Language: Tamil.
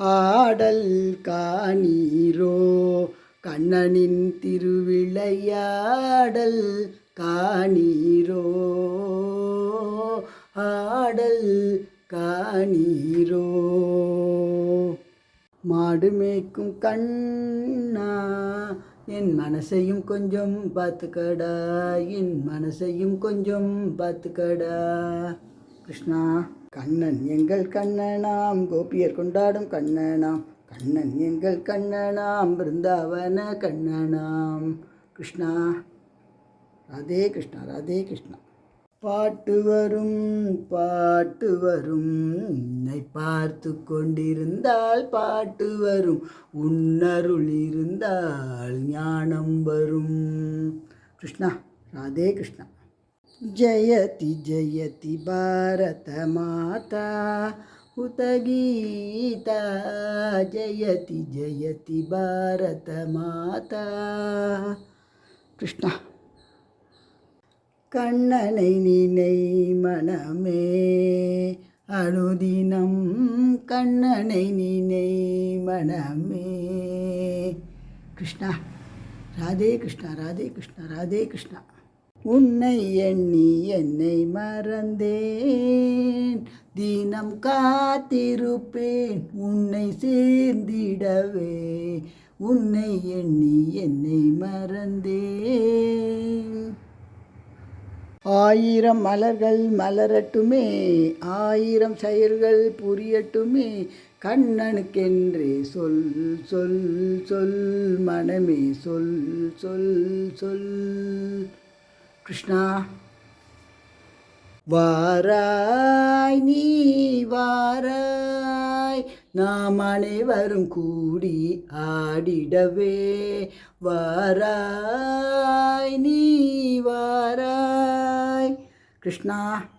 ஆடல் காணீரோ. கண்ணனின் திருவிளையாடல் காணீரோ. ஆடல் காணீரோ. மாடு மேய்க்கும் கண்ணா என் மனசையும் கொஞ்சம் பார்த்துக்கடா என் மனசையும் கொஞ்சம் பார்த்துக்கடா. கிருஷ்ணா. கண்ணன் எங்கள் கண்ணனாம் கோபியர் கொண்டாடும் கண்ணனாம். கண்ணன் எங்கள் கண்ணனாம் பிருந்தாவன கண்ணனாம். கிருஷ்ணா. ராதே கிருஷ்ணா ராதே கிருஷ்ணா. பாட்டு வரும் பாட்டு வரும். உன்னை பார்த்து கொண்டிருந்தால் பாட்டு வரும். உன்னருள் இருந்தால் ஞானம் வரும். கிருஷ்ணா ராதே கிருஷ்ணா. ஜெயதி ஜெயதி பாரத மாதா உதகீதா ஜெயதி ஜெயதி பாரத மாதா கிருஷ்ணா கண்ணனை நினை மனமே அனுதினம் கண்ணனை நினை மனமே கிருஷ்ணா ராதே கிருஷ்ணா ராதே கிருஷ்ணா ராதே கிருஷ்ணா உன்னை எண்ணி என்னை மறந்தேன். தினம் காத்திருப்பேன் உன்னை சேர்ந்திடவே. உன்னை எண்ணி என்னை மறந்தேன். ஆயிரம் மலர்கள் மலரட்டுமே ஆயிரம் செயல்கள் புரியட்டுமே. கண்ணனுக்கென்றே சொல் சொல் சொல் மனமே சொல் சொல் சொல். கிருஷ்ணா வாராய் நீ வாராய் நாம் அனைவரும் கூடி ஆடிடவே வாராய் நீ வாராய் கிருஷ்ணா